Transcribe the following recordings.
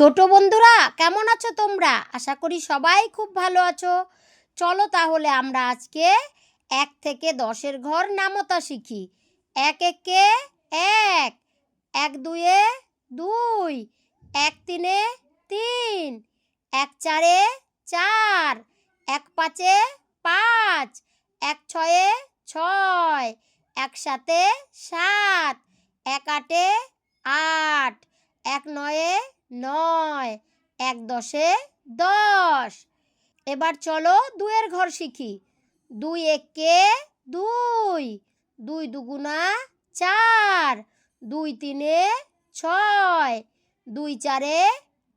ছোট বন্ধুরা, কেমন আছো তোমরা? আশা করি সবাই খুব ভালো আছো। চলো তাহলে আমরা আজকে এক থেকে দশের ঘর নামতা শিখি। এক একে এক এক দুয়ে দুই, এক তিনে তিন, এক চারে চার, এক পাঁচে পাঁচ, এক ছয়ে ছয়, এক সাতে সাত, এক আটে আট। এক নয়ে নয়, এক দশে দশ। এবার চলো দুয়ের ঘর শিখি। দুই একে দুই দুই দুগুণা চার, দুই তিনে ছয়, দুই চারে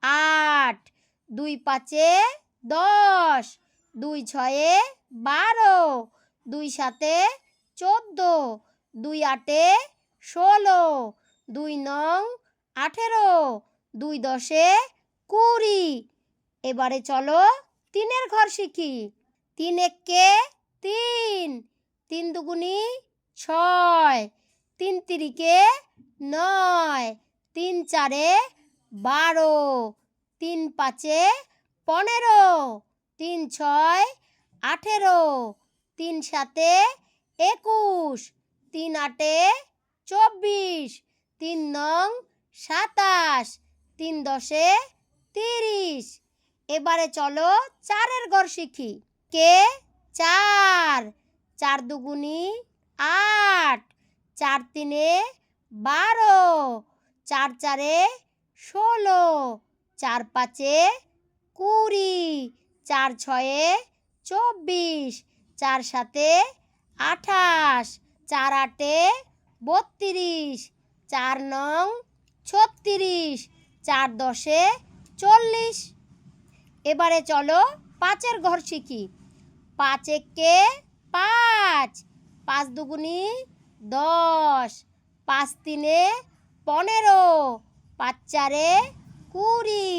আট, দুই পাঁচে দশ, দুই ছয়ে বারো, দুই সাতে চোদ্দ, দুই আটে ষোলো, দুই নং আঠেরো, দুই দশে কুড়ি। এবারে চলো তিনের ঘর শিখি। তিন একে তিন তিন দুগুনি ছয়, তিন তিরিকে নয়, তিন চারে বারো, তিন পাঁচে পনেরো, তিন ছয় আঠেরো, তিন সাতে একুশ, তিন আটে চব্বিশ, তিন নং সাতাশ, তিন দশে তিরিশ। এবারে চলো চারের ঘর শিখি। কে? চার। চার দুগুনি আট। চার তিনে বারো। চার চারে ষোলো। চার পাঁচে কুড়ি। চার ছয়ে চব্বিশ। চার সাতে আঠাশ। চার আটে বত্রিশ। চার নং ছত্রিশ, চার দশে চল্লিশ। এবারে চলো পাঁচের ঘর শিখি। পাঁচ একে পাঁচ পাঁচ দুগুনি দশ, পাঁচ তিনে পনেরো, পাঁচ চারে কুড়ি,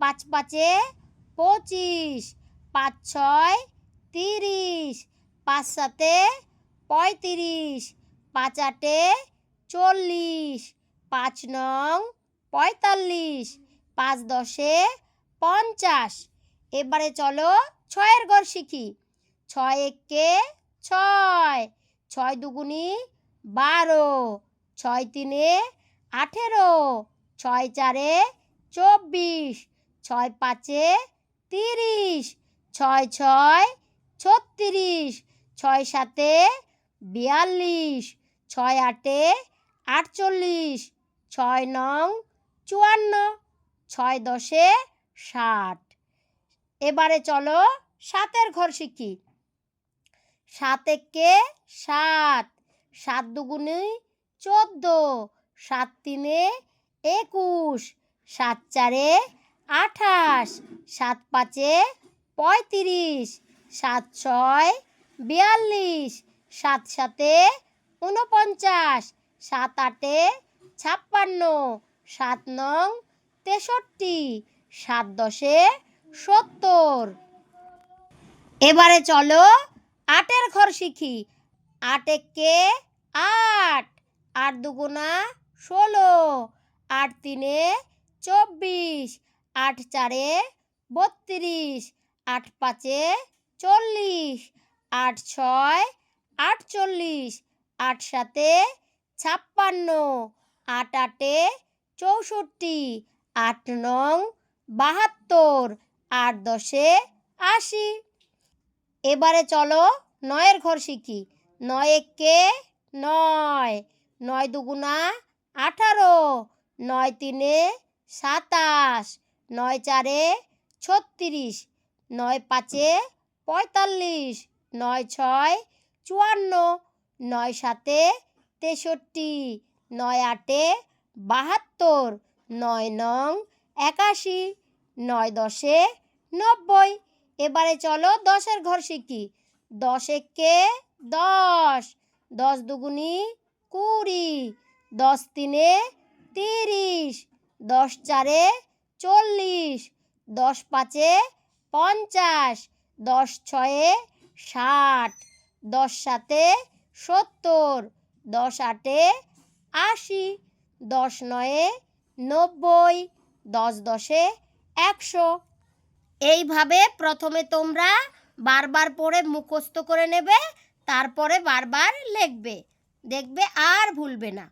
পাঁচ পাঁচে পঁচিশ, পাঁচ ছয় তিরিশ, পাঁচ সাতে পঁয়ত্রিশ, পাঁচ আটে চল্লিশ। পাঁচ নং পঁয়তাল্লিশ, পাঁচ দশে পঞ্চাশ। এবারে চলো ছয়ের ঘর শিখি। ছয় একে ছয় ছয় দুগুনি বারো, ছয় তিনে আঠেরো, ছয় চারে চব্বিশ, ছয় পাঁচে তিরিশ, ছয় ছয় ছত্রিশ, ছয় সাতে বিয়াল্লিশ, ছয় আটে আটচল্লিশ ছয় নং চুয়ান্ন, ছয় দশে ষাট। এবারে চলো সাতের ঘর শিখি। সাত একে সাত? সাত দুগুণে চোদ্দ। সাত তিনে একুশ। সাত চারে আঠাশ। সাত পাঁচে পঁয়ত্রিশ। সাত ছয় বিয়াল্লিশ। সাত সাতে উনপঞ্চাশ সাত আটে ছাপ্পান্ন, সাত নং, তেষট্টি, সাত দশে সত্তর। এবারে চলো আটের ঘর শিখি। আট একে আট। আট দুগুণা ষোলো। আট তিনে চব্বিশ। আট চারে বত্রিশ। আট পাঁচে চল্লিশ। আট ছয় আটচল্লিশ। আট সাতে ছাপ্পান্ন। আট আটে চৌষট্টি, আট নং বাহাত্তর, আট দশে আশি। এবারে চলো নয়ের ঘর শিখি। নয় একে নয় নয় দুগুণা আঠারো, নয় তিনে সাতাশ, নয় চারে ছত্রিশ, নয় পাঁচে পঁয়তাল্লিশ, নয় ছয় চুয়ান্ন, নয় সাতে তেষট্টি নয় আটে বাহাত্তর, নয় নং একাশি, নয় দশে নব্বই। এবারে চলো দশের ঘর শিখি। দশ একে দশ দশ দুগুনি কুড়ি, দশ তিনে তিরিশ, দশ চারে চল্লিশ, দশ পাঁচে পঞ্চাশ, দশ ছয়ে ষাট, দশ সাতে সত্তর, দশ আটে আশি, দশ নয়ে নব্বই, দশ দশে একশো। এইভাবে প্রথমে তোমরা বারবার পড়ে মুখস্থ করে নেবে, তারপরে বারবার লিখবে। দেখবে আর ভুলবে না।